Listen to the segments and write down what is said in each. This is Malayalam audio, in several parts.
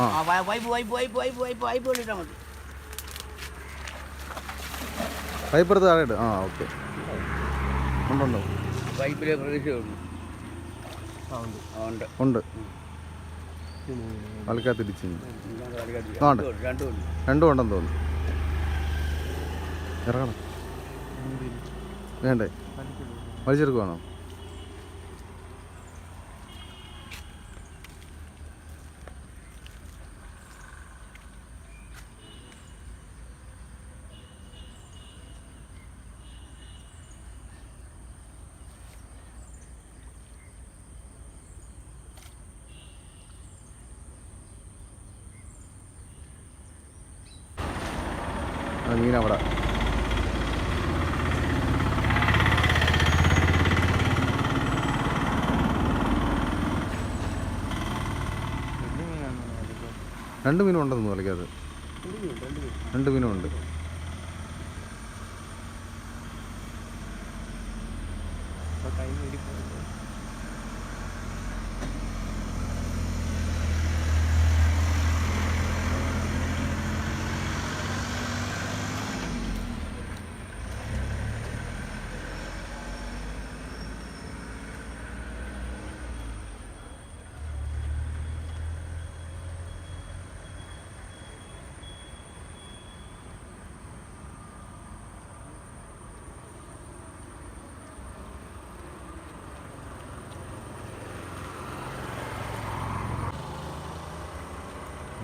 വൈപ്പ് വൈപ്പ് വൈപ്പ് വൈപ്പ് വൈപ്പ് വൈപ്പ് കൊണ്ടിട്ടാൽ മതി. പൈപ്പുറത്ത് താഴെ ആ ഓക്കെ. ഉണ്ടോ വൈപ്പിലെ പ്രതീക്ഷയുള്ളൂ ഉണ്ട്. ഉണ്ട്. ആൾക്കാർ തിരിച്ചു ആ, ഉണ്ട്. രണ്ടും ഉണ്ട് രണ്ടും ഉണ്ടെന്ന് തോന്നുന്നു. ഇറങ്ങണം. വേണ്ടേ? വലിച്ചെടുക്കുവാണോ? മീൻ രണ്ട് മീനും ഉണ്ടെന്ന് കളിക്കാതെ രണ്ട് മീനും ഉണ്ട്.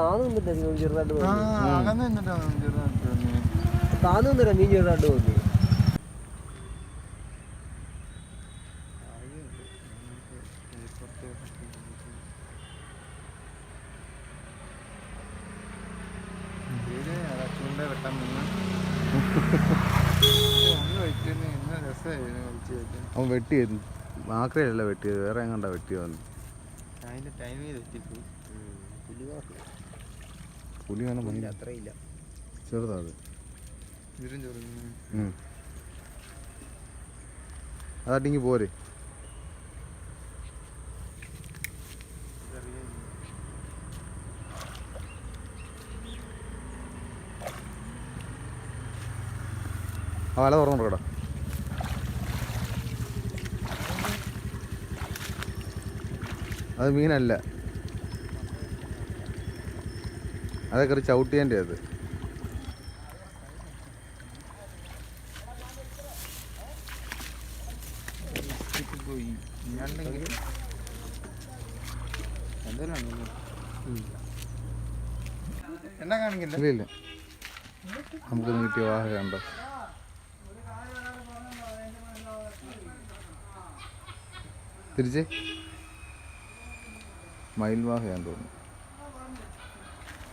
താന്ന് നിന്നിട്ട് മീൻ ചെറുതായിട്ട് ആ തോന്നി അകന്ന് നിന്നിട്ടാണ് ചെറുതായിട്ട് വന്നത്. താന്ന് നിന്നിട്ടാ മീൻ ചെറുതായിട്ട് തോന്നി. ഇതിൽ അതാ ചൂണ്ട വെട്ടാൻ നിന്ന്. ഒന്ന് വെക്കുന്ന ഇന്ന് രസമായിരുന്നു കഴിച്ച് വെക്കാൻ. അവൻ വെട്ടിയത് ആക്രയല്ല വെട്ടിയത്. വേറെ എങ്ങാണ്ടാ വെട്ടിയതെന്ന്. അതിന്റെ ടൈമിൽ തെറ്റിപ്പോയി. പുലി വേണം ഭയങ്കര അത്രയില്ല. ചെറുതാ അത് ഇതിലും ചെറുതാണ്. ഉം. അതാട്ടിങ്ങി പോരെ. ആ വല തുറന്നു കൊടുക്കടാ. അത് മീനല്ല. അതൊക്കെ ഒരു ചവിട്ടിയന്റെ അത്. ഇല്ല ഇല്ല. നമുക്ക് കിട്ടിയ വാഹ കണ്ടോ? തിരിച്ച്? മയിൽവാഹയാന്ന് തോന്നുന്നു.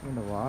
വേണ്ട വാ